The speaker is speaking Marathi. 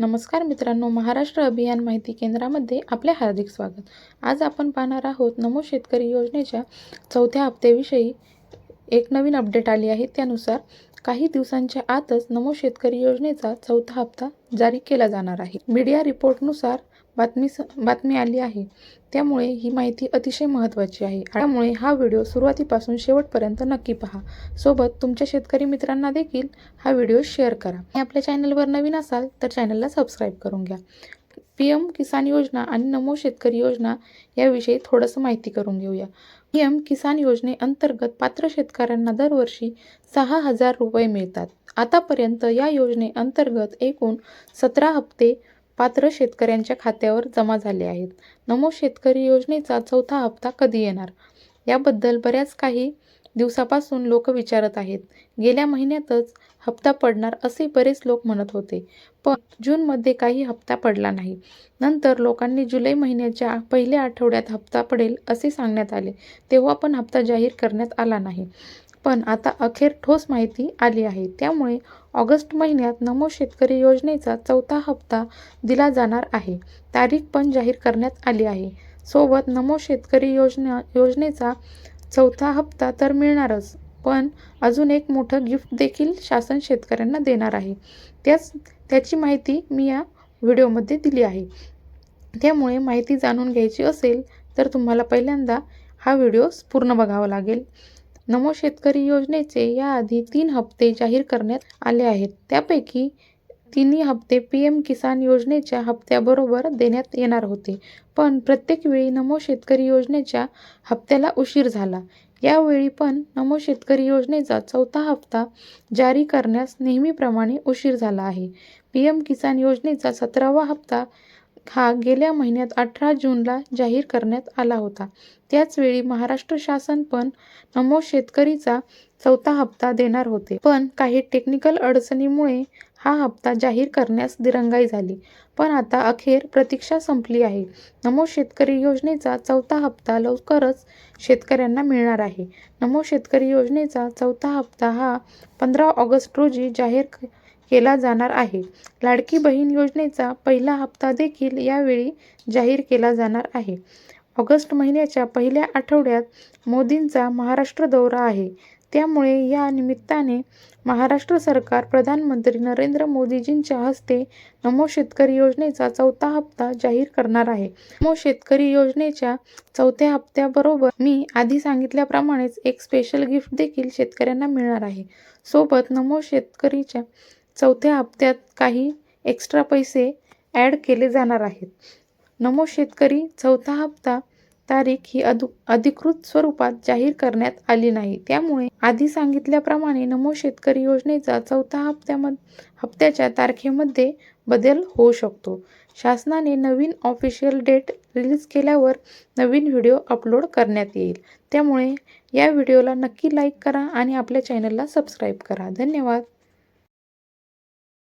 नमस्कार मित्रांनो महाराष्ट्र अभियान माहिती केंद्रामध्ये आपले हार्दिक स्वागत. आज आपण पाहणार आहोत नमो शेतकरी योजनेच्या चौथ्या हप्त्याविषयी एक नवीन अपडेट आली आहे. त्यानुसार काही दिवसांच्या आतच नमो शेतकरी योजनेचा चौथा हप्ता जारी केला जाणार आहे. मीडिया रिपोर्टनुसार बातमी स बातमी आली आहे. त्यामुळे ही माहिती अतिशय महत्त्वाची आहे. त्यामुळे हा व्हिडिओ सुरुवातीपासून शेवटपर्यंत नक्की पहा. सोबत तुमच्या शेतकरी मित्रांना देखील हा व्हिडिओ शेअर करा. आणि आपल्या चॅनलवर नवीन असाल तर चॅनलला सबस्क्राईब करून घ्या. पी एम किसान योजना आणि नमो शेतकरी योजना याविषयी थोडंसं माहिती करून घेऊया. पी एम किसान योजनेअंतर्गत पात्र शेतकऱ्यांना दरवर्षी सहा हजार रुपये मिळतात. आतापर्यंत या योजनेअंतर्गत एकूण सतरा हप्ते पात्र शेतकऱ्यांच्या खात्यावर जमा झाले आहेत. नमो शेतकरी योजनेचा चौथा हप्ता कधी येणार? याबद्दल बऱ्याच काही दिवसापासून लोक विचारत आहेत. गेल्या महिन्यातच हप्ता पडणार असे बरेच लोक म्हणत होते. पण जूनमध्ये काही हप्ता पडला नाही. नंतर लोकांनी जुलै महिन्याच्या पहिल्या आठवड्यात हप्ता पडेल असे सांगण्यात आले. तेव्हा पण हप्ता जाहीर करण्यात आला नाही. पण आता अखेर ठोस माहिती आली आहे. त्यामुळे ऑगस्ट महिन्यात नमो शेतकरी योजनेचा चौथा हप्ता दिला जाणार आहे. तारीख पण जाहीर करण्यात आली आहे. सोबत नमो शेतकरी योजना योजनेचा चौथा हप्ता तर मिळणारच पण अजून एक मोठं गिफ्ट देखील शासन शेतकऱ्यांना देणार आहे. त्याच त्याची माहिती मी या व्हिडिओमध्ये दिली आहे. त्यामुळे माहिती जाणून घ्यायची असेल तर तुम्हाला पहिल्यांदा हा व्हिडिओ पूर्ण बघावा लागेल. नमो शेतकरी योजनेचे याआधी तीन हप्ते जाहीर करण्यात आले आहेत. त्यापैकी तिन्ही हप्ते पी एम किसान योजनेच्या हप्त्याबरोबर देण्यात येणार होते. पण प्रत्येक वेळी नमो शेतकरी योजनेच्या हप्त्याला उशीर झाला. यावेळी पण नमो शेतकरी योजनेचा चौथा हप्ता जारी करण्यास नेहमीप्रमाणे उशीर झाला आहे. पी एम किसान योजनेचा सतरावा हप्ता हा गेल्या महिन्यात अठरा जूनला जाहीर करण्यात आला होता. त्याचवेळी महाराष्ट्र शासन पण नमो शेतकरीचा चौथा हप्ता देणार होते. पण काही टेक्निकल अडचणीमुळे हा हप्ता जाहीर करण्यास दिरंगाई झाली. पण आता अखेर प्रतीक्षा संपली आहे. नमो शेतकरी योजनेचा चौथा हप्ता लवकरच शेतकऱ्यांना मिळणार आहे. नमो शेतकरी योजनेचा चौथा हप्ता हा पंधरा ऑगस्ट रोजी जाहीर केला जाणार आहे. लाडकी बहीण योजनेचा पहिला हप्ता देखील यावेळी जाहीर केला जाणार आहे. ऑगस्ट महिन्याच्या पहिल्या आठवड्यात मोदींचा महाराष्ट्र दौरा आहे. त्यामुळे या निमित्ताने महाराष्ट्र सरकार प्रधानमंत्री नरेंद्र मोदीजींच्या हस्ते नमो शेतकरी योजनेचा चौथा हप्ता जाहीर करणार आहे. नमो शेतकरी योजनेच्या चौथ्या हप्त्याबरोबर मी आधी सांगितल्याप्रमाणेच एक स्पेशल गिफ्ट देखील शेतकऱ्यांना मिळणार आहे. सोबत नमो शेतकरीच्या चौथ्या हप्त्यात काही एक्स्ट्रा पैसे ॲड केले जाणार आहेत. नमो शेतकरी चौथा हप्ता तारीख ही अधु अधिकृत स्वरूपात जाहीर करण्यात आली नाही. त्यामुळे आधी सांगितल्याप्रमाणे नमो शेतकरी योजनेचा चौथा हप्त्यामध हप्त्याच्या तारखेमध्ये बदल होऊ शकतो. शासनाने नवीन ऑफिशियल डेट रिलीज केल्यावर नवीन व्हिडिओ अपलोड करण्यात येईल. त्यामुळे या व्हिडिओला नक्की लाईक करा आणि आपल्या चॅनलला सबस्क्राईब करा. धन्यवाद.